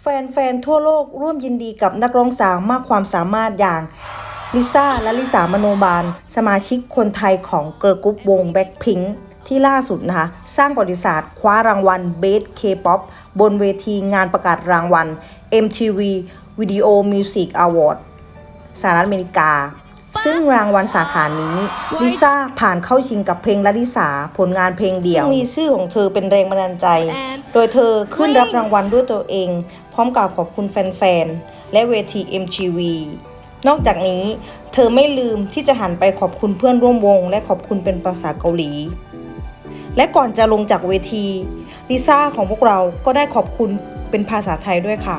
แฟนๆ ทั่วโลกร่วมยินดีกับนักร้องสาวมากความสามารถอย่างลิซ่าและลิสามโนบาล สมาชิกคนไทยของเกิร์ลกรุ๊ปวงแบ็คพิงที่ล่าสุดนะคะ สร้างประวัติศาสตร์คว้ารางวัล Best K-POP บนเวทีงานประกาศรางวัล MTV Video Music Award สหรัฐอเมริกา ซึ่งรางวัลสาขานี้ลิซ่าผ่านเข้าชิงกับเพลงละลิสาผลงานเพลงเดี่ยวมีชื่อของเธอเป็นแรงบันดาลใจ โดยเธอขึ้นรับรางวัลด้วยตัวเอง ร้อมกล่าวขอบคุณแฟนๆ และเวที MTV นอกจากนี้เธอไม่ลืมที่จะหันไปขอบคุณเพื่อนร่วมวง และขอบคุณเป็นภาษาเกาหลี และก่อนจะลงจากเวทีลิซ่าของพวกเราก็ได้ขอบคุณเป็นภาษาไทยด้วยค่ะ